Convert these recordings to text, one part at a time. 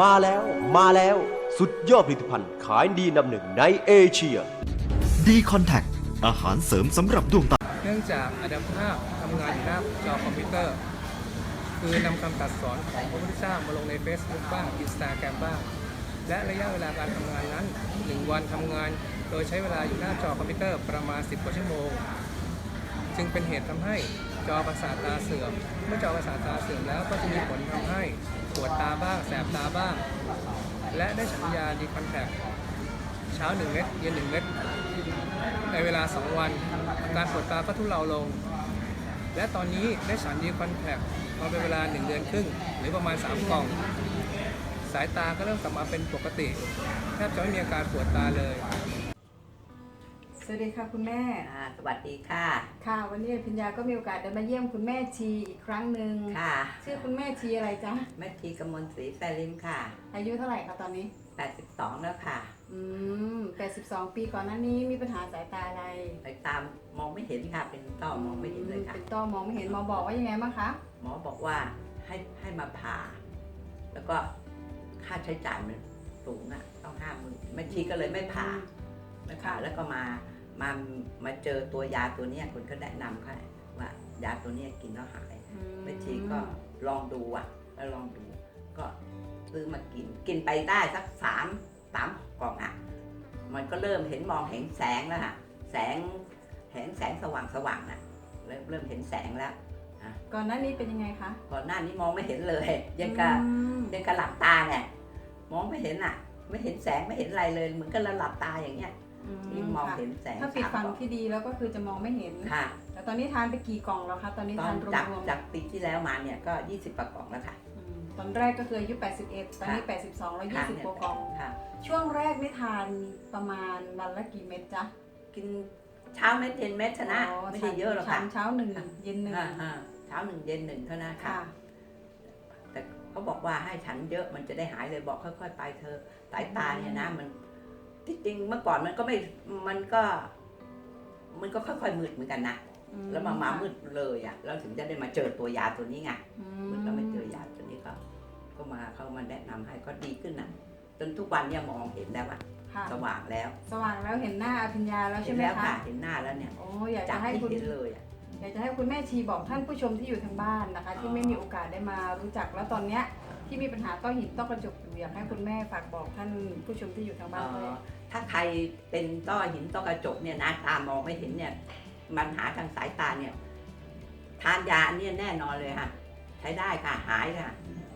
มาแล้วมาแล้ว สุดยอดผลิตภัณฑ์ขายดีอันดับหนึ่งในเอเชีย ดีคอนแทคอาหารเสริมสำหรับดวงตา เนื่องจากอดัมภาพทำงานอยู่หน้าจอคอมพิวเตอร์ คือนำคำตรัดสอนของพระพุทธเจ้ามาลงใน Facebook บ้างอินสตาแกรมบ้าง และระยะเวลาการทำงานนั้น 1 วันทำงาน โดยใช้เวลาอยู่หน้าจอคอมพิวเตอร์ประมาณ 10 กว่าชั่วโมง จึงเป็นเหตุทำให้จอประสาทตาเสื่อม เมื่อจอประสาทตาเสื่อมแล้วก็จะมีผลทำให้ ปวดตาบ้าง แสบตาบ้าง และได้ฉันยาดีคอนแทคเช้า1เม็ดเย็น1เม็ดในเวลา 2 วันอาการปวดตาก็ทุเลาลง และตอนนี้ได้ฉันดีคอนแทคมาเป็นเวลา 1 เดือนครึ่ง หรือประมาณ 3 กล่อง สายตาก็เริ่มกลับมาเป็นปกติ แทบจะไม่มีอาการปวดตาเลย สวัสดีค่ะคุณแม่ ค่ะสวัสดีค่ะ ค่ะ วันนี้พิญญาก็มีโอกาสได้มาเยี่ยมคุณแม่ชีอีกครั้งหนึ่งค่ะ ชื่อคุณแม่ชีอะไรจ๊ะ แม่ชีกมลศรีแซลิมค่ะ อายุเท่าไหร่คะตอนนี้ 82 แล้วค่ะ อืม82 ปีก่อนหน้านี้มีปัญหาสายตาอะไรไปตามมองไม่เห็นค่ะ เป็นต้อมองไม่เห็นเลยค่ะ เป็นต้อมองไม่เห็นหมอบอกว่ายังไงบ้างคะ หมอบอกว่าให้ให้มาผ่า แล้วก็ค่าใช้จ่ายมันสูงอะต้องห้าหมื่นแม่ชีก็เลยไม่ผ่าไม่ผ่าแล้วก็มา มามาเจอตัวยาตัวเนี้ยคนก็แนะนำค่ะว่ายาตัวเนี้ยกินแล้วหายอืแม่ชีก็ลองดูอะแล้วลองดู ก็ซื้อมากินกินไปได้สักสามสามกล่องอะ มันก็เริ่มเห็นมองเห็นแสงแล้วค่ะแสงเห็นแสงสว่างสว่างๆน่ะเริ่มเริ่มเห็นแสงแล้วก่อนหน้านี้เป็นยังไงคะก่อนหน้านี้มองไม่เห็นเลยยังกับอืมยังกับหลับตาเนี่ยมองไม่เห็นอะ ไม่เห็นแสงไม่เห็นอะไรเลยเหมือนกับเราหลับตาอย่างเงี้ย ที่มองค่ะเห็นแสงถ้าปิดฟังสามกล่อที่ดีแล้วก็คือจะมองไม่เห็นค่ะแต่ตอนนี้ทานไปกี่กล่องแล้วคะตอนนี้ตอทานนรจากวมจากปีที่แล้วมาเนี่ยก็ 20กว่ากล่องแล้วค่ะๆอืมตอนแรกก็คืออายุ 81 ตอนนี้ 82 แล้วค่ะ20กว่ากล่อง ค่ะ ช่วงแรกได้ทานประมาณวันละกี่เม็ดจ๊ะกินเช้าเม็ดเย็นเม็ดชนะอ๋อไม่ได้เยอะหรอกค่ะเช้าเช้าหนึ่งค่ะ เย็นหนึ่งอ่าอ่าเช้าหนึ่งเย็นหนึ่งเท่านั้นค่ะ ค่ะ แต่เขาบอกว่าให้ฉันเยอะมันจะได้หายเลยบอกค่อย ๆ ไปเธอสายตาเนี่ยนะมัน ที่จริงเมื่อก่อนมันก็ไม่ มันก็ มันก็ค่อยๆมืดเหมือนกันนะอืแล้วมามามืดเลยอะแล้วถึงจะได้มาเจอตัวยาตัวนี้ไงอืมืดแล้วไม่เจอยาตัวนี้ก็ ก็มาเขามาแนะนำให้ก็ดีขึ้นนะจนทุกวันเนี่ยมองเห็นแล้วอะค่ะสว่างแล้ว สว่างแล้วเห็นหน้าอภิญญาแล้วเห็ใช่นไหมแล้วคะค่ะเห็นหน้าแล้วเนี่ย โอ้อยากจาจะกให้ที่คุณเห็นเลยอะอยากจะให้คุณแม่ชีบอกท่านผู้ชมที่อยู่ทางบ้านนะคะ ที่ไม่มีโอกาสได้มารู้จักแล้วตอนเนี้ยที่มีปัญหาต้อหินต้อกระจกอยู่อยากให้คุณแม่ฝากบอกท่านผู้ชมที่อยู่ทางบ้านด้วยเอ่อ ถ้าใครเป็นต้อหินต้อกระจกเนี่ยนะตามองไม่เห็นเนี่ยปัญหาทางสายตาเนี่ยทานยาอันเนี่ยแน่นอนเลยค่ะ ใช้ได้ค่ะหายค่ะ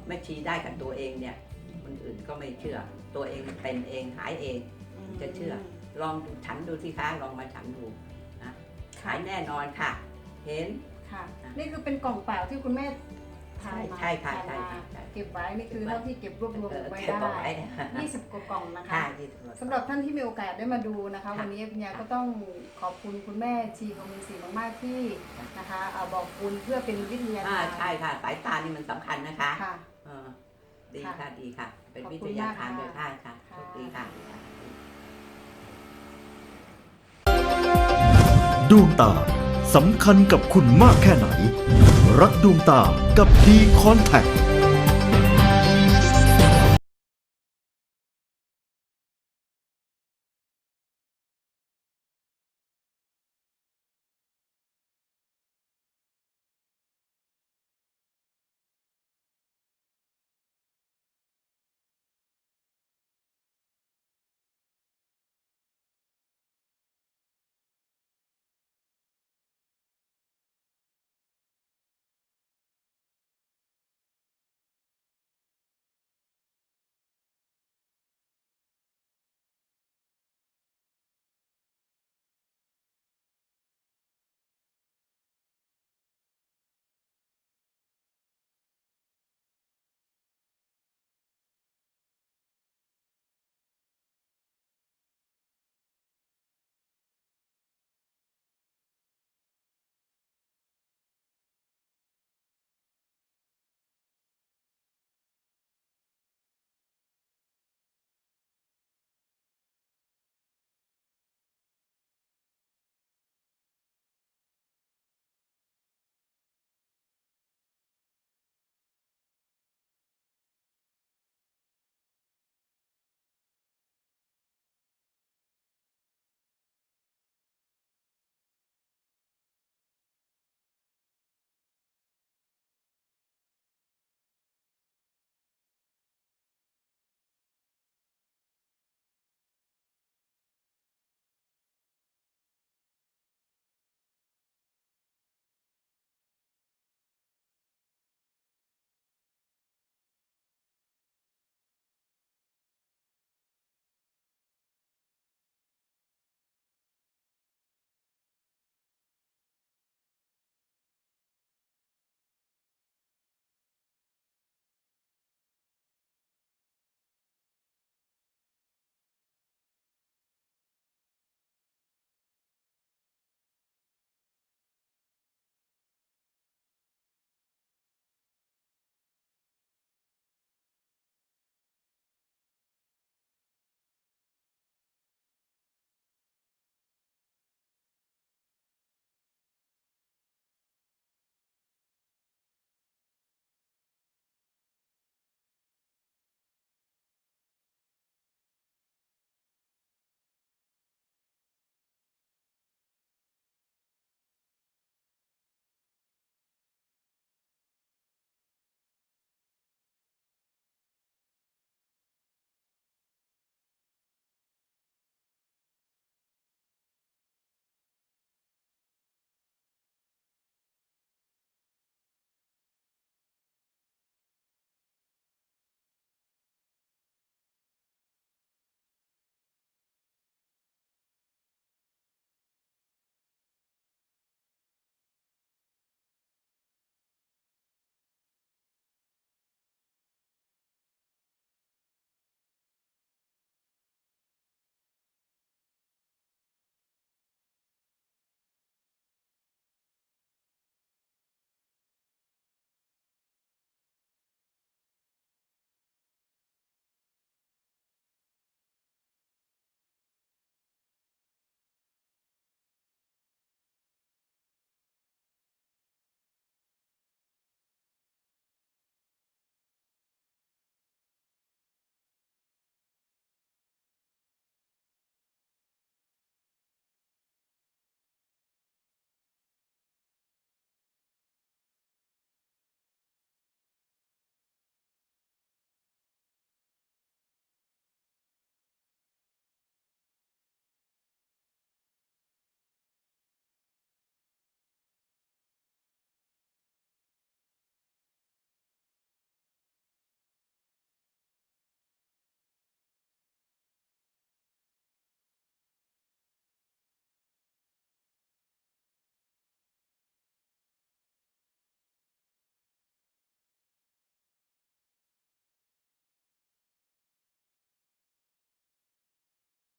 ไม่ชี้ได้กับตัวเองเนี่ยคนอื่นก็ไม่เชื่อ ตัวเองเป็นเองหายเองจะเชื่อ ลองดูฉันดูสิคะลองมาฉันดูนะหายแน่นอนค่ะ เห็นค่ะ นี่คือเป็นกล่องเปล่าที่คุณแม่ ทานมาใช่ค่ะทานใช่มาค่ะใช่เก็บไว้นี่คือเท่าที่เก็บรวบรวมเออไว้เก็บได้เอาไว้20กว่ากล่องนะคะค่ะยี่สิบกว่าสำหรับท่านที่มีโอกาสได้มาดูนะคะค่ะวันนี้ปัญญาก็ต้องขอบคุณคุณแม่ชีกมินศรีมากๆที่นะคะเอาบอกคุณเพื่อเป็นวิทยาอ่าทานใช่ค่ะ สายตานี่มันสำคัญนะคะค่ะเออดีค่ะค่ะดีค่ะ เป็นขอบวิคุทณยามากทานค่ะด้วยค่ะค่ะค่ะโชคดีค่ะดวงตาสำคัญกับคุณมากแค่ไหน รักดวงตากับดีคอนแทค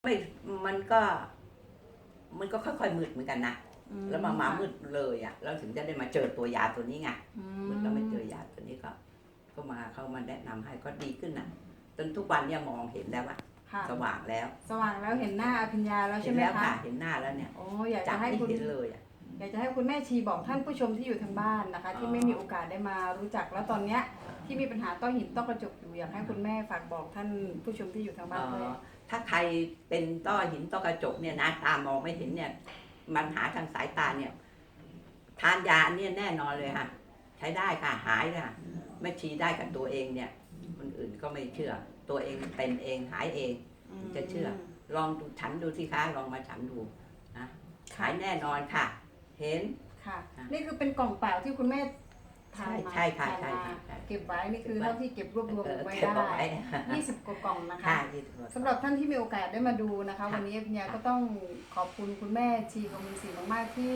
ไม่มันก็ มันก็ค่อยๆมืดเหมือนกันนะอืแล้วมามามืดเลยอะแล้วถึงจะได้มาเจอตัวยาตัวนี้ไงอืมืดแล้วมาเจอยาตัวนี้ก็ ก็มาเขามาแนะนำให้ก็ดีขึ้นนะจนทุกวันเนี่ยมองเห็นแล้วว่าค่ะสว่างแล้ว สว่างแล้วเห็นหน้าอภิญญาแล้วเห็ใช่นไหมแล้วคะค่ะเห็นหน้าแล้วเนี่ยโอ้อยากจาจะกให้ที่คุณเห็นเลยอะอยากจะให้คุณแม่ชีบอกท่านผู้ชมที่อยู่ทางบ้านนะคะ ที่อ๋อไม่มีโอกาสได้มารู้จักแล้วตอนเนี้ยที่มีปัญหาต้อหินต้อกระจกอยู่อยากให้คุณแม่ฝากบอกท่านผู้ชมที่อยู่ทางบ้านด้วยเอ่อ ถ้าใครเป็นต้อหินต้อกระจกเนี่ยนะตามองไม่เห็นเนี่ยมันหาทางสายตาเนี่ย ทานยาเนี่ยแน่นอนเลยค่ะ ใช้ได้ค่ะหายค่ะไม่ชี้ได้กับตัวเองเนี่ย คนอื่นก็ไม่เชื่อ ตัวเองเป็นเองหายเองจะเชื่อ ลองดูฉันดูสิคะลองมาฉันดูนะหายแน่นอนค่ะ เห็นค่ะค่ะ นี่คือเป็นกล่องเปล่าที่คุณแม่ ทานมาใช่ค่ะทานใช่มาค่ะใช่เก็บไว้นี่คือเท่าที่เก็บรวบรวมเออไว้เก็บได้เอาไว้20กว่ากล่องนะคะค่ะยี่สิบกว่า สำหรับท่านที่มีโอกาสได้มาดูนะคะ ค่ะวันนี้พิญญาก็ต้องขอบคุณคุณแม่ชีกมินศรีมากๆที่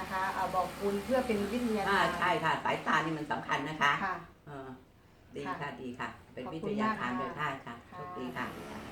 นะคะเอาบอกบุญเพื่อเป็นวิทยาอ่าทานใช่ค่ะ สายตานี่มันสำคัญนะคะค่ะ เออดีค่ะค่ะดีค่ะ เป็นขอบวิคุทณยามากทานค่ะโดยท่านค่ะค่ะโชคดีค่ะ